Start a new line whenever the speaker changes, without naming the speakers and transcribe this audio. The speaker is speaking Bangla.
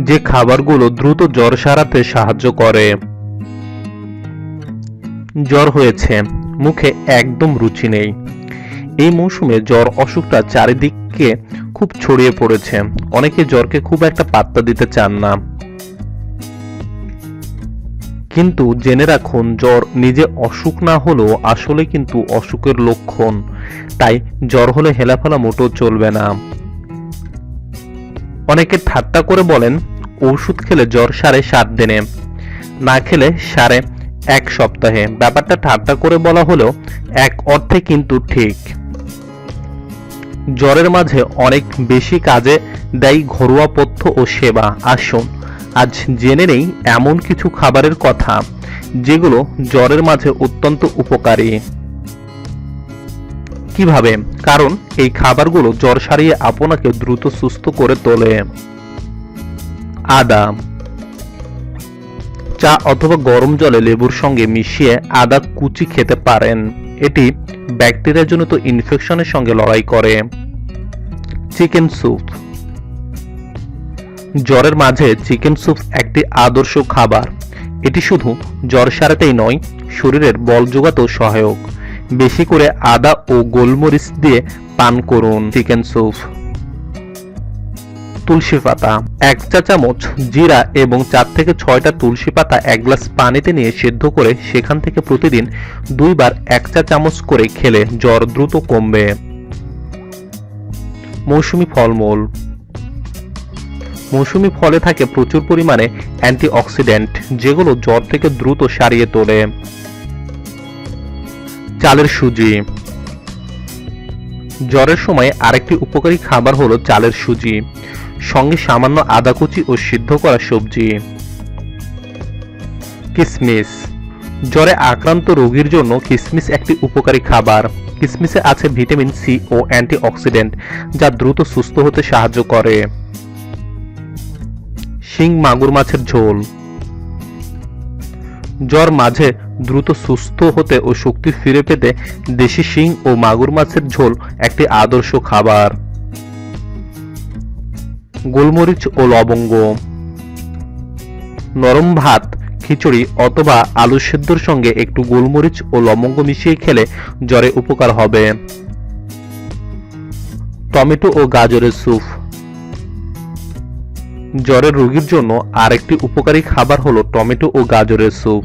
যে খাবারগুলো দ্রুত জ্বর সারাতে সাহায্য করে। জ্বর হয়েছে, মুখে একদম রুচি নেই। এই মৌসুমে জ্বর অসুখটা চারিদিকে খুব ছড়িয়ে পড়েছে। অনেকে জ্বরকে খুব একটা পাত্তা দিতে চান না। কিন্তু জেনে রাখুন, জ্বর নিজে অসুখ না হলেও আসলে কিন্তু অসুখের লক্ষণ। তাই জ্বর হলে হেলাফেলা মোটেও চলবে না। অনেকে ঠাট্টা করে বলেন, ওষুধ খেলে জ্বর সাড়ে সাত দিনে, না খেলে সাড়ে এক সপ্তাহে। ব্যাপারটা ঠাট্টা করে বলা হলেও এক অর্থে কিন্তু ঠিক। জ্বরের মাঝে অনেক বেশি কাজে দেয় ঘরোয়া পথ্য ও সেবা। আসুন, আজ জেনে নেই এমন কিছু খাবারের কথা, যেগুলো জ্বরের মাঝে অত্যন্ত উপকারী। কীভাবে? কারণ এই খাবারগুলো জ্বর সারিয়ে আপনাকে দ্রুত সুস্থ করে তোলে। আদা। চা অথবা গরম জলে লেবুর সঙ্গে মিশিয়ে আদা কুচি খেতে পারেন। এটি ব্যাকটেরিয়াজনিত ইনফেকশনের সঙ্গে লড়াই করে। Chicken soup. জ্বরের মাঝে চিকেন স্যুপ একটি আদর্শ খাবার। এটি শুধু জ্বর সারাতেই নয়, শরীরের বল যোগাতেও সহায়ক। বেশি করে আদা ও গোলমরিচ দিয়ে পান করুন। Chicken soup. তুলসী পাতা। এক চা চামচ জিরা এবং চার থেকে ছয়টা তুলসী পাতা এক গ্লাস পানিতে নিয়ে সেদ্ধ করে সেখান থেকে প্রতিদিন দুইবার এক চা চামচ করে খেলে জ্বর দ্রুত কমবে। মৌসুমি ফলমূল। মৌসুমি ফলে থাকে প্রচুর পরিমাণে অ্যান্টিঅক্সিডেন্ট, যেগুলো জ্বর থেকে দ্রুত সারিয়ে তোলে। চালের সুজি। জ্বরের সময় আরেকটি উপকারী খাবার হলো চালের সুজি। সঙ্গে সামান্য আদা কুচি ও সিদ্ধ করা সবজি। কিসমিস। জ্বরে আক্রান্ত রোগীর জন্য কিসমিস একটি উপকারী খাবার। কিসমিসে আছে ভিটামিন সি ও অ্যান্টিঅক্সিডেন্ট, যা দ্রুত সুস্থ হতে সাহায্য করে। শিং মাগুর মাছের ঝোল। জ্বর মাঝে দ্রুত সুস্থ হতে ও শক্তি ফিরে পেতে দেশি শিং ও মাগুর মাছের ঝোল একটি আদর্শ খাবার। গোলমরিচ ও লবঙ্গ। নরম ভাত, খিচুড়ি অথবা আলু সেদ্ধর সঙ্গে একটু গোলমরিচ ও লবঙ্গ মিশিয়ে খেলে জ্বরে উপকার হবে। টমেটো ও গাজরের স্যুপ। জ্বরের রোগীর জন্য আরেকটি উপকারী খাবার হলো টমেটো ও গাজরের স্যুপ।